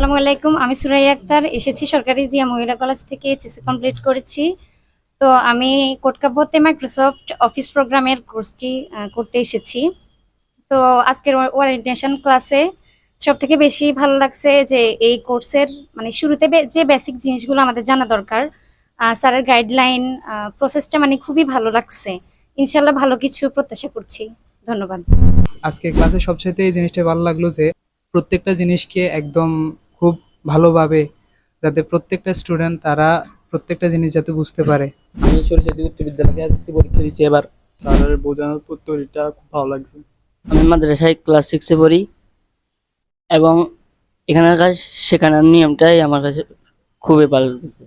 আসসালামু আলাইকুম, আমি সুরাইয়া আক্তার, এসেছি সরকারি জিয়া মহিলা কলেজ থেকে এইচএসসি কমপ্লিট করেছি। তো আমি কোটকাব্যতে মাইক্রোসফট অফিস প্রোগ্রামের কোর্সটি করতে এসেছি। তো আজকের ওয়ারেন্টেশন ক্লাসে সব থেকে বেশি ভালো লাগছে যে এই কোর্সের মানে শুরুতে যে বেসিক জিনিসগুলো আমাদের জানা দরকার স্যারের গাইডলাইন প্রসেসটা মানে খুবই ভালো লাগছে। ইনশাল্লাহ ভালো কিছু প্রত্যাশা করছি। ধন্যবাদ। আজকে ক্লাসে সবচেয়ে এই জিনিসটা ভালো লাগল যে প্রত্যেকটা জিনিসকে একদম খুব ভালোভাবে যাতে প্রত্যেকটা স্টুডেন্ট তারা প্রত্যেকটা জিনিস যাতে বুঝতে পারে। আমি সরস্বতী উচ্চ বিদ্যালয়ে এসএসসি পরীক্ষা দিয়েছি এবার। স্যারের বোঝানোর পদ্ধতিটা খুব ভালো লাগছে। আমি মাদ্রাসায় ক্লাস সিক্সে পড়ি এবং এখানকার শেখানোর নিয়মটাই আমার কাছে খুবই ভালো লেগেছে।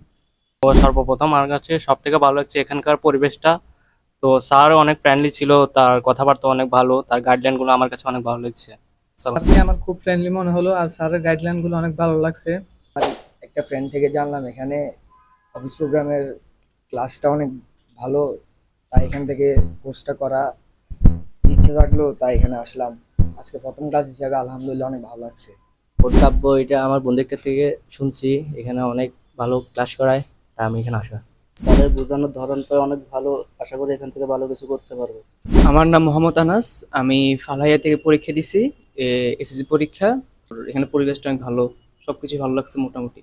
তো সর্বপ্রথম আমার কাছে সব থেকে ভালো লাগছে এখানকার পরিবেশটা। তো স্যার অনেক ফ্রেন্ডলি ছিল তার কথাবার্তা অনেক ভালো তার গাইডলাইনগুলো আমার কাছে অনেক ভালো লাগছে। স্যারকে আমার খুব ফ্রেন্ডলি মনে হলো আর স্যারের গাইডলাইনগুলো অনেক ভালো লাগছে। একটা ফ্রেন্ড থেকে জানলাম এখানে অফিস প্রোগ্রামের ক্লাসটা অনেক ভালো তাই এখান থেকে কোর্সটা করা ইচ্ছে থাকল তাই এখানে আসলাম। আজকে প্রথম ক্লাস হিসাবে আলহামদুলিল্লাহ অনেক ভালো লাগছে। কাব্য এটা আমার বন্ধুদের থেকে শুনছি এখানে অনেক ভালো ক্লাস করায় তাই আমি এখানে আসা। স্যারের বোঝানোর ধরনটা অনেক ভালো আশা করি এখান থেকে ভালো কিছু করতে পারব। আমার নাম মোহাম্মদ আনাস আমি ফালাইয়া থেকে পরীক্ষা দিছি এসএসসি পরীক্ষা এখানে পরিবেশটা অনেক ভালো সবকিছু ভালো লাগছে মোটামুটি।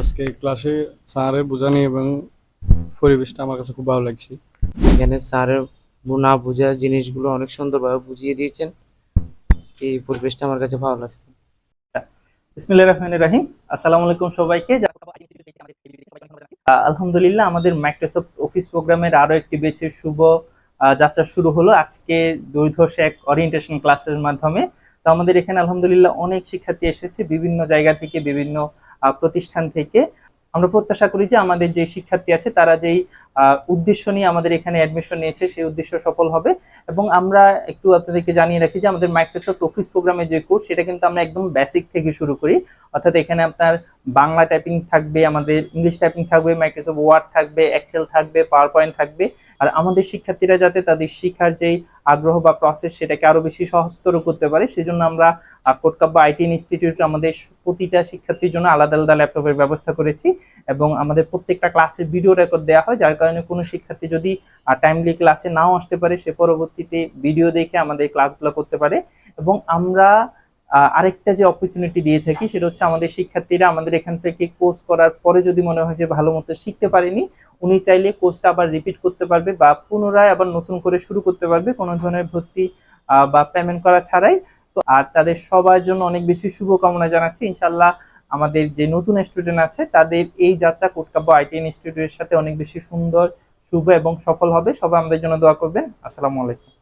আজকে ক্লাসে স্যারের বোঝানি এবং পরিবেশটা আমার কাছে খুব ভালো লাগছে। এখানে স্যারের না বোঝা জিনিসগুলো অনেক সুন্দরভাবে বুঝিয়ে দিয়েছেন। এই পরিবেশটা আমার কাছে ভালো লাগছে। বিসমিল্লাহির রহমানির রহিম। আসসালামু আলাইকুম সবাইকে। আলহামদুলিল্লাহ আমাদের মাইক্রোসফট অফিস প্রোগ্রামের আরও একটি বেচের শুভ যাত্রা শুরু হলো। আজকে দুর্ধর্ষ এক অরিয়েন্টেশন ক্লাসের মাধ্যমে। তো আমাদের এখানে আলহামদুলিল্লাহ অনেক শিক্ষার্থী এসেছে বিভিন্ন জায়গা থেকে, বিভিন্ন প্রতিষ্ঠান থেকে। আমরা প্রত্যাশা করি যে আমাদের যে শিক্ষার্থী আছে, তারা যেই উদ্দেশ্য নিয়ে আমাদের এখানে অ্যাডমিশন নিয়েছে, সেই উদ্দেশ্য সফল হবে। এবং আমরা একটু আপনাদেরকে জানিয়ে রাখি যে আমাদের মাইক্রোসফট অফিস প্রোগ্রামের যে কোর্স সেটা কিন্তু আমরা একদম বেসিক থেকে শুরু করি। অর্থাৎ এখানে আপনার বাংলা টাইপিং থাকবে, আমাদের ইংলিশ টাইপিং থাকবে মাইক্রোসফট ওয়ার্ড থাকবে এক্সেল থাকবে পাওয়ার পয়েন্ট থাকবে। আর আমাদের শিক্ষার্থীরা যাতে তাদের শিখার যেই আগ্রহ বা প্রসেস সেটাকে আরও বেশি সহজতর করতে পারে সেই জন্য আমরা কোটকাব্য আইটি ইনস্টিটিউট আমাদের প্রতিটা শিক্ষার্থীর জন্য আলাদা আলাদা ল্যাপটপের ব্যবস্থা করেছি। এবং আমাদের প্রত্যেকটা ক্লাসের ভিডিও রেকর্ড দেওয়া হয়, যার কারণে কোনো শিক্ষার্থী যদি টাইমলি ক্লাসে নাও আসতে পারে, সে পরবর্তীতে ভিডিও দেখে আমাদের ক্লাসগুলো করতে পারে। এবং আমরা আরেকটা যে অপরচুনিটি দিয়ে থাকি, সেটা হচ্ছে আমাদের শিক্ষার্থীরা আমাদের এখান থেকে কোর্স করার পরে যদি মনে হয় যে ভালো মতো শিখতে পারেনি, উনি চাইলে কোর্সটা আবার রিপিট করতে পারবে বা পুনরায় আবার নতুন করে শুরু করতে পারবে কোনো ধরনের ভর্তি বা পেমেন্ট করা ছাড়াই। তো, আর তাদের সবার জন্য অনেক বেশি শুভকামনা জানাচ্ছি। ইনশাল্লাহ আমাদের যে নতুন স্টুডেন্ট আছে, তাদের এই যাত্রা কোটকাব্য আইটি ইনস্টিটিউটের সাথে অনেক বেশি সুন্দর, শুভ এবং সফল হবে। সবাই আমাদের জন্য দোয়া করবেন। আসসালামু আলাইকুম।